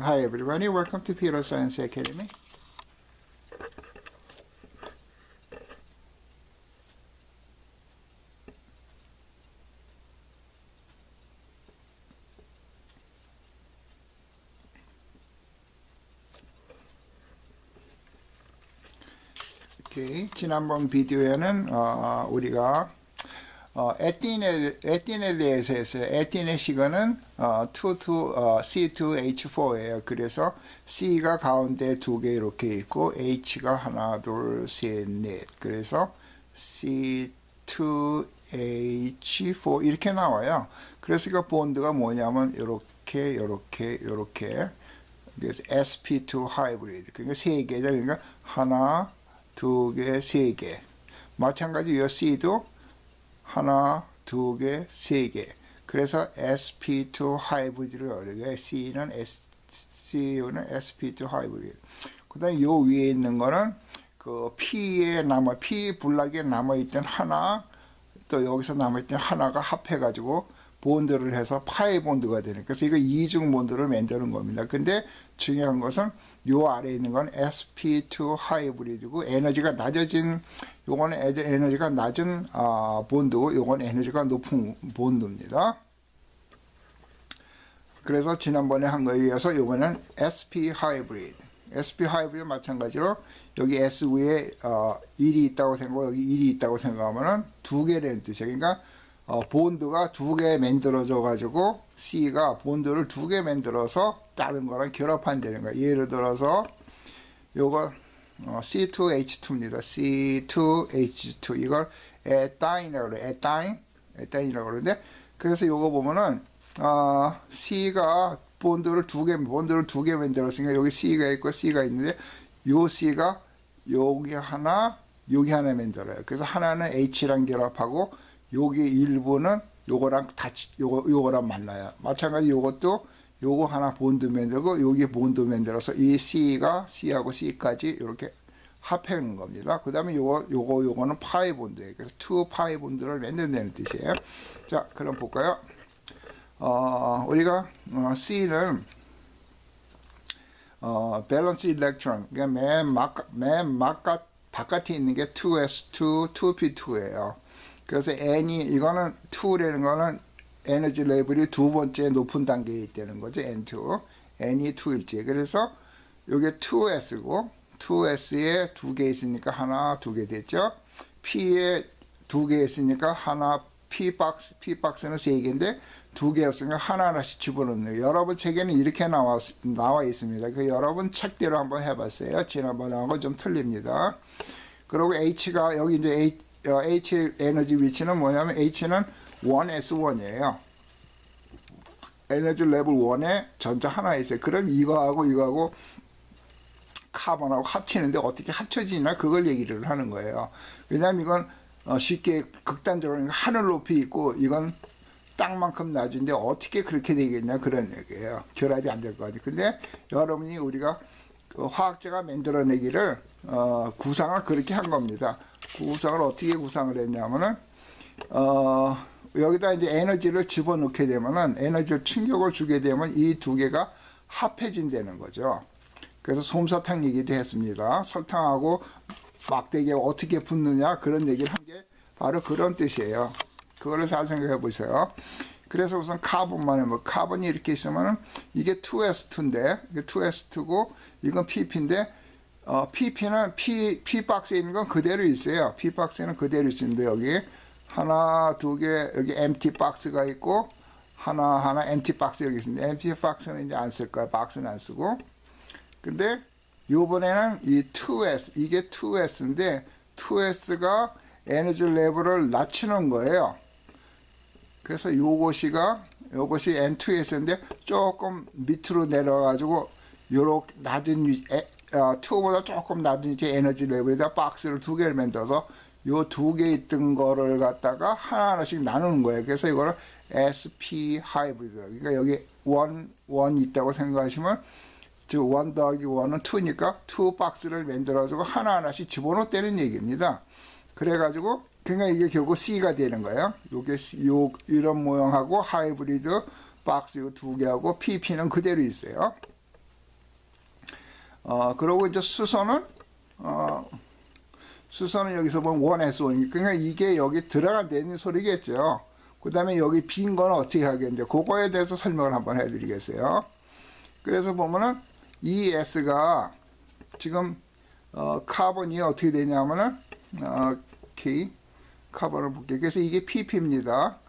Hi everybody, welcome to Peter Science Academy. 오케이. 지난번 비디오에는 어, 우리가 어, 에틴에, 에틴에 대해서 했어요. 에틴의 시간은 어, 2, 2, 어, C2H4예요. 그래서 C가 가운데 두 개 이렇게 있고 H가 하나, 둘, 셋, 넷. 그래서 C2H4 이렇게 나와요. 그래서 그 본드가 뭐냐면 이렇게, 이렇게, 이렇게. 그래서 sp2 하이브리드. 그러니까 세 개죠. 그러니까 하나, 두 개, 세 개. 마찬가지 이 C도 하나, 두 개, 세 개. 그래서 sp2 하이브리드를 어려요. C는 S, CU는 sp2 하이브리드. 그 다음에 요 위에 있는 거는 그 P에 남아 P 불락에 남아 있던 하나 또 여기서 남아 있던 하나가 합해 가지고 본드를 해서 파이 본드가 되는. 그래서 이거 이중 본드를 만드는 겁니다. 근데 중요한 것은 요 아래에 있는 건 sp2 하이브리드고 에너지가 낮아진 에저- 에너지가 낮은 아, 본드고 요건 에너지가 높은 본드입니다. 그래서 지난번에 한 거에 의해서 요거는 sp 하이브리드. sp 하이브리드 마찬가지로 여기 s 위에 어, 1이 있다고 생각하고 여기 1이 있다고 생각하면은 두 개라는 뜻이에요. 그러니까 어, 본드가 두 개 만들어져 가지고 C가 본드를 두 개 만들어서 다른 거랑 결합한다는 거예요. 예를 들어서 요거 어, C2H2입니다. C2H2 이걸 에타인이라고 그래요. 에타인 에타인이라고 그러는데 그래서 요거 보면은 어, C가 본드를 두 개 본드를 두 개 만들었으니까 여기 C가 있고 C가 있는데 요 C가 여기 하나 여기 하나 만들어요. 그래서 하나는 H랑 결합하고 여기 일부는 요거랑 같이 요거 요거랑 만나요. 마찬가지 요것도 요거 하나 본드 만들고 여기 본드 만들어서 이 C가 C하고 C까지 이렇게 합해는 겁니다. 그 다음에 요거 요거 요거는 파이 본드예요. 그래서 투 파이 본드를 만든다는 뜻이에요. 자, 그럼 볼까요? 어, 우리가 어, C는 어, 밸런스 일렉트론 그러니까 맨 막, 맨 바깥, 바깥에 있는 게 2s2, 2p2예요. 그래서 n이 이거는 2라는 거는 에너지 레벨이 두 번째 높은 단계에 있다는 거죠. n2. n이 2일지. 그래서 이게 2s고 2s에 두 개 있으니까 하나, 두 개 됐죠. p에 두 개 있으니까 하나 p 박스 p 박스는 세 개인데 두 개였으니까 하나 하나씩 집어넣는 여러분 책에는 이렇게 나와 나와 있습니다. 그 여러분 책대로 한번 해봤어요. 지난번하고 좀 틀립니다. 그리고 h가 여기 이제 h, 어, h 에너지 위치는 뭐냐면 h는 1s1이에요. 에너지 레벨 1에 전자 하나 있어요. 그럼 이거하고 이거하고 카본하고 합치는데 어떻게 합쳐지나 그걸 얘기를 하는 거예요. 왜냐하면 이건 어, 쉽게 극단적으로 하늘 높이 있고 이건 땅만큼 낮은데 어떻게 그렇게 되겠냐 그런 얘기예요. 결합이 안 될거 같아요. 근데 여러분이 우리가 그 화학자가 만들어내기를 어, 구상을 그렇게 한 겁니다. 구상을 어떻게 구상을 했냐면은 어, 여기다 이제 에너지를 집어넣게 되면은 에너지 충격을 주게 되면 이 두 개가 합해진다는 거죠. 그래서 솜사탕 얘기도 했습니다. 설탕하고 막대기가 어떻게 붙느냐 그런 얘기를 한 게 바로 그런 뜻이에요. 그거를 잘 생각해 보세요. 그래서 우선 카본만 해뭐 카본이 이렇게 있으면은 이게 2s2인데 이게 2s2고 이건 pp인데 어, pp는 p p 박스에 있는 건 그대로 있어요. p 박스는 그대로 있습니다. 여기 하나 두 개 여기 empty 박스가 있고 하나 하나 empty 박스 여기 있습니다. empty 박스는 이제 안 쓸 거예요. 박스는 안 쓰고 근데 요번에는 이 2S 이게 2S인데 2S가 에너지 레벨을 낮추는 거예요. 그래서 요것이가 요것이 N2S인데 조금 밑으로 내려가지고 요렇게 낮은 위 에, 어, 2보다 조금 낮은 이제 에너지 레벨에다 박스를 두 개를 만들어서 요 두 개 있던 거를 갖다가 하나하나씩 나누는 거예요. 그래서 이거를 SP 하이브리드. 그러니까 여기 원, 원 있다고 생각하시면 즉, 원 더하기 원은 2니까 2 박스를 만들어가지고 하나하나씩 집어넣었다는 얘기입니다. 그래가지고, 그러니까 이게 결국 C가 되는 거예요. 요게, 요, 이런 모양하고 하이브리드 박스 두 개하고 PP는 그대로 있어요. 어, 그러고 이제 수소는 어, 수소는 여기서 보면 1S1. 그러니까 이게 여기 들어간다는 소리겠죠. 그 다음에 여기 빈 건 어떻게 하겠는데, 그거에 대해서 설명을 한번 해드리겠어요. 그래서 보면은 이 S가 지금 어, 카본이 어떻게 되냐면은 어, K 카본을 볼게요. 그래서 이게 pp입니다.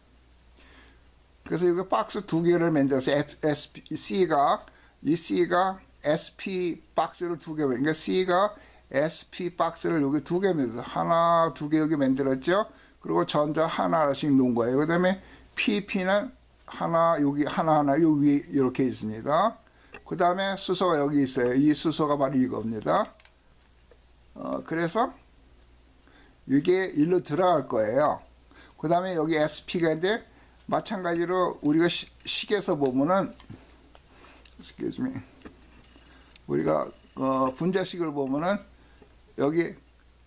그래서 이거 박스 두 개를 만들어서 SP, C가 이 C가 SP 박스를 두 개, 그러니까 C가 SP 박스를 여기 두 개 만들어서 하나, 두 개 여기 만들었죠. 그리고 전자 하나씩 놓은 거예요. 그 다음에 PP는 하나 여기 하나 하나 요 위에 이렇게 있습니다. 그 다음에 수소가 여기 있어요. 이 수소가 바로 이겁니다. 어, 그래서 이게 일로 들어갈 거예요. 그 다음에 여기 SP가 있는데 마찬가지로 우리가 시, 식에서 보면은 excuse me. 우리가 어, 분자식을 보면은 여기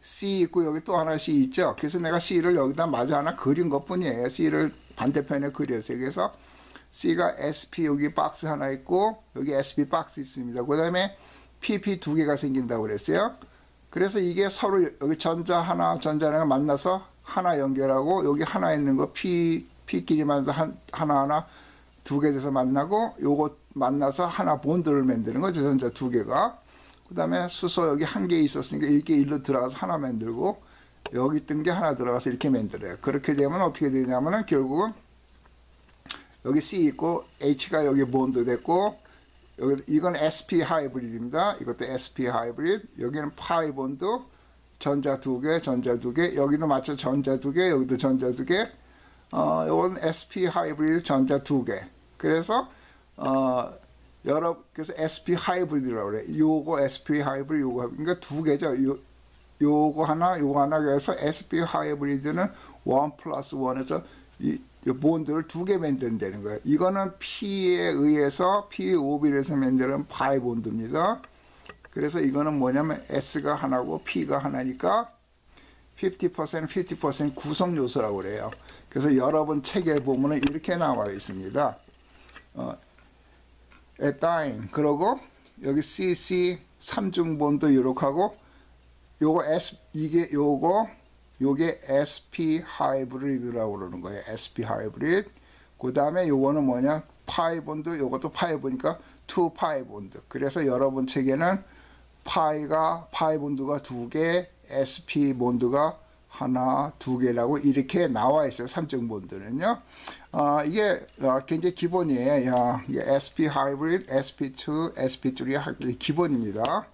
C 있고 여기 또 하나 C 있죠. 그래서 내가 C를 여기다 마저 하나 그린 것 뿐이에요. C를 반대편에 그렸어요. 그래서 C가 SP 여기 박스 하나 있고 여기 SP 박스 있습니다. 그 다음에 PP 두 개가 생긴다고 그랬어요. 그래서 이게 서로 여기 전자 하나, 전자 하나가 만나서 하나 연결하고 여기 하나 있는 거 P, P끼리 만나서 한, 하나 하나 두 개 돼서 만나고 요거 만나서 하나 본드를 만드는 거죠. 전자 두 개가. 그 다음에 수소 여기 한 개 있었으니까 이렇게 일로 들어가서 하나 만들고 여기 뜬게 하나 들어가서 이렇게 만들어요. 그렇게 되면 어떻게 되냐면은 결국은 여기 C 있고 H가 여기 본드 됐고 여기 이건 SP 하이브리드입니다. 이것도 SP 하이브리드. 여기는 파이 본드 전자 두 개, 전자 두 개. 여기도 마찬 전자 두 개, 여기도 전자 두 개. 어, 이건 SP 하이브리드 전자 두 개. 그래서 어, 여러 그래서 SP 하이브리드라고 그래. 요거 SP 하이브리드 요거 그러니까 두 개죠. 요 요거 하나, 요거 하나 그래서 SP 하이브리드는 1 플러스 1에서 이, 이 본드를 두 개 만든다는 거예요. 이거는 P에 의해서 P5비에서 만드는 파이 본드입니다. 그래서 이거는 뭐냐면 S가 하나고 P가 하나니까 50% 50% 구성 요소라고 그래요. 그래서 여러분 책에 보면은 이렇게 나와 있습니다. 어, 에타인 그러고 여기 CC 삼중 본드 이렇게 하고 요거 S 이게 요거 요게 SP 하이브리드라고 그러는 거예요. SP 하이브리드. 그다음에 요거는 뭐냐? 파이 본드 요것도 파이 보니까 2 파이 본드. 그래서 여러분 책에는 파이가 파이 본드가 두 개, SP 본드가 하나, 두 개라고 이렇게 나와 있어요. 삼중 본드는요. 아, 이게 어, 굉장히 기본이에요. 야, SP 하이브리드, SP2, SP3 기본입니다.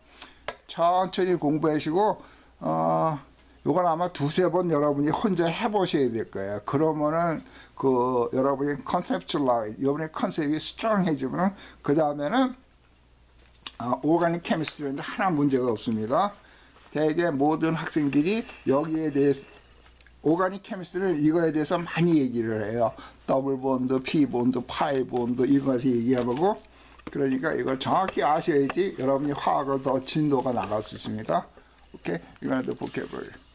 천천히 공부하시고 어, 요건 아마 두세 번 여러분이 혼자 해보셔야 될 거예요. 그러면은 그 여러분이 컨셉츄얼라이 여러분의 컨셉이 스트롱해지면은 그 다음에는 어, 오가닉 케미스트리인데 하나 문제가 없습니다. 대개 모든 학생들이 여기에 대해서 오가닉 케미스트리는 이거에 대해서 많이 얘기를 해요. 더블 본드, 피 본드, 파이 본드 이거에서 얘기하고 그러니까 이걸 정확히 아셔야지 여러분이 화학을 더 진도가 나갈 수 있습니다. 오케이? 더 보케블.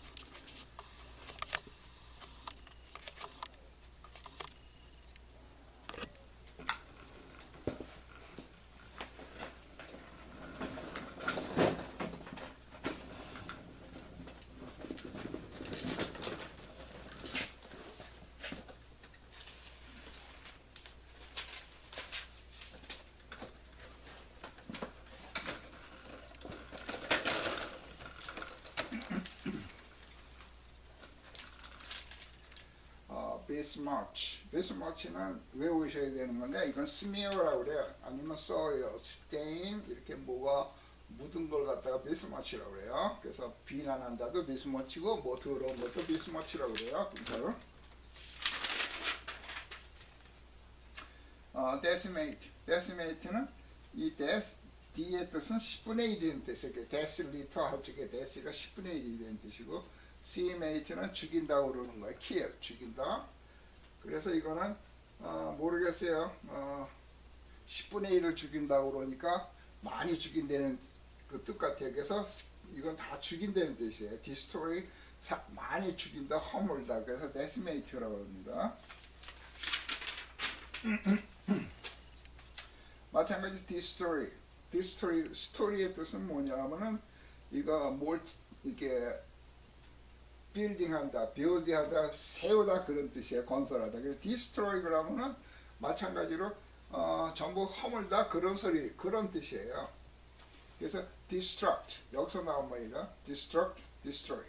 어, 비스마치. 비스마치는 외우셔야 되는 건데 이건 스미어라고 그래요. 아니면 써요. 스테인 이렇게 뭐가 묻은 걸 갖다가 비스마치라고 그래요. 그래서 비난한다도 비스마치고 뭐 더러운 것도 비스마치라고 그래요. 진짜로. 어, 데시메이트. 데시메이트는 이 데스 D의 뜻은 10분의 1이라는 뜻이에요. 데시리터 합쪽에 데시가 10분의 1이라는 뜻이고 시메이트는 죽인다고 그러는 거예요. 키에 죽인다. 그래서 이거는 어, 모르겠어요. 어, 10분의 1을 죽인다고 그러니까 많이 죽인다는 그 뜻 같아요. 그래서 이건 다 죽인다는 뜻이에요. 디스토리 많이 죽인다, 허물다. 그래서 데시메이트라고 합니다. 마찬가지 디스토리. destroy 스토리의 뜻은 뭐냐면은 이거 뭘 이렇게 빌딩한다, 빌드하다, 세우다 그런 뜻이에요. 건설하다. destroy 그러면은 마찬가지로 어, 전부 허물다 그런 소리 그런 뜻이에요. 그래서 destruct 여기서 나온 말이다. destruct, destroy.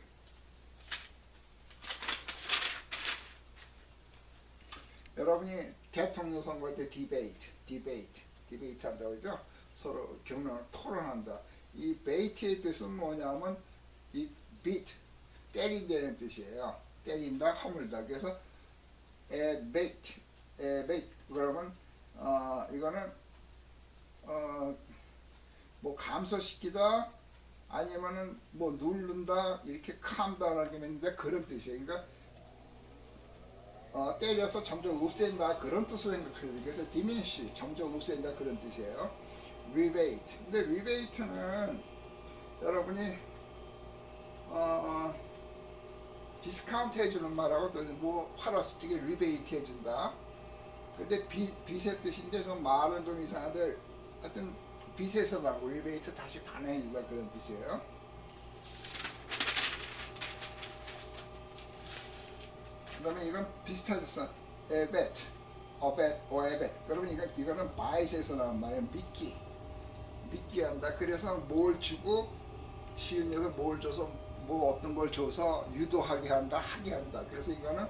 여러분이 대통령 선거할 때 디베이트, 디베이트, 디베이트 한다고 그러죠? 서로 경론을 토론한다. 이 베이트의 뜻은 뭐냐면 이 beat, 때린다는 뜻이에요. 때린다, 허물다. 그래서 에 베이트, 에 베이트 그러면 어 이거는 어 뭐 감소시키다 아니면은 뭐 누른다 이렇게 calmdown하게 했는데 그런 뜻이에요. 그러니까 어, 때려서 점점 없앤다 그런 뜻으로 생각해요. 그래서 diminish 점점 없앤다 그런 뜻이에요. rebate. 근데 rebate는 여러분이 어, 디스카운트 해주는 말하고 또 뭐 팔았을 때 rebate 해준다. 근데 비, 빚의 뜻인데 좀 말은 좀 이상한데 하여튼 빚에서 나고 rebate 다시 반환해준다 그런 뜻이에요. 그 다음에 이건 뜻은 에벳, 어벳, 어에벳. 그러면 이건, 이거는 바이스에서 나온 말이에요. 믿기. 믿기 한다. 그래서 뭘 주고 쉬운 여서 뭘 줘서 뭐 어떤 걸 줘서 유도하게 한다, 하게 한다. 그래서 이거는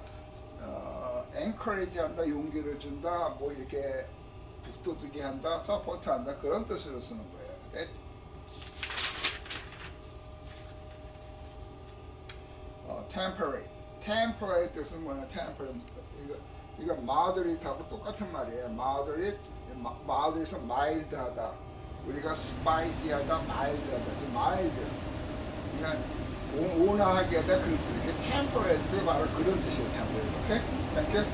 어, encourage 한다, 용기를 준다, 뭐 이렇게 북돋우게 한다, 서포트 한다 그런 뜻으로 쓰는 거예요. 네? 어, temperate. temperate 뜻은 뭐냐? temperate. 이거 이거 moderate,하고 똑같은 말이에요. moderate, 마- moderate에서 mild하다. 우리가 spicy하다, mild하다. 그 mild. 그러니까 온- 온화하게 하다 뜻. 이게 temperate 바로 그런 뜻이에요. temperate. 오케이? 이렇게